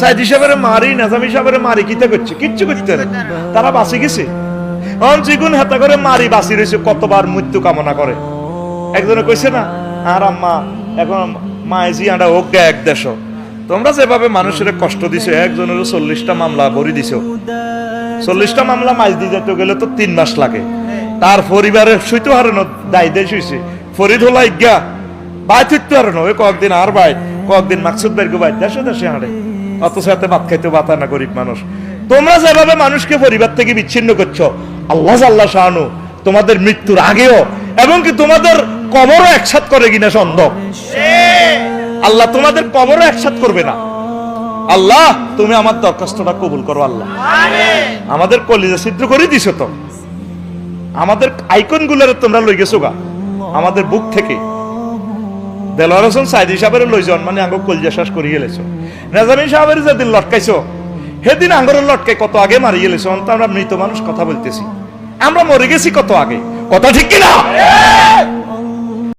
সাইদি সাহেবের মারি নাজামি সাহেবের মারি কিতা করছে? কিচ্ছু করতে না। তারা বাঁচি গেছে। অন জিগুন হাতা করে মারি বাঁচি রয়েছে কতবার মৃত্যু কামনা করে। একজনে কইছে না আর আম্মা এখন মাইজি আন্ডা হোক গে এক দেশ তোমরা যেভাবে মানুষের কষ্ট দিছো একজনের চল্লিশটা মামলা ভরি দিছো। চল্লিশটা মামলা মাইজ দিয়ে যেতে গেলে তো তিন মাস লাগে। তার পরিবারের সইতে হারানো দায় দেশ হয়েছে ফরিদ হলা ইজ্ঞা বাই থুইতে হারানো। ওই কয়েকদিন আর বাই কয়েকদিন মাকসুদ বের বাই দেশে দেশে হাঁড়ে অথচ এতে ভাত খাইতে বাতা না গরিব মানুষ। তোমরা যেভাবে মানুষকে পরিবার থেকে বিচ্ছিন্ন করছ আল্লাহ আল্লাহ শাহানু তোমাদের মৃত্যুর আগেও এবং কি তোমাদের কবরও একসাথ করে কিনা সন্দেহ? আল্লাহ তোমাদের কবরও একসাথ করবে না। আল্লাহ তুমি আমার দরখাস্তটা কবুল করো আল্লাহ। আমাদের কলিজা ছিদ্র করে দিছো তো। আমাদের আইকনগুলার তোমরা লই গেছো গা। আমাদের বুক থেকে। দেলোয়ার হোসেন সাইদি সাহেবের লই যান মানে আঙ্গ কলজা শ্বাস করিয়ে গেলেছো। নাজামি সাহেবের যেদিন লটকাইছো, সেদিন আঙ্গরের লটকাই কত আগে মারিয়ে অন্ত আমরা মৃত মানুষ কথা বলতেছি। আমরা মরে গেছি কত আগে? কথা ঠিক কিনা?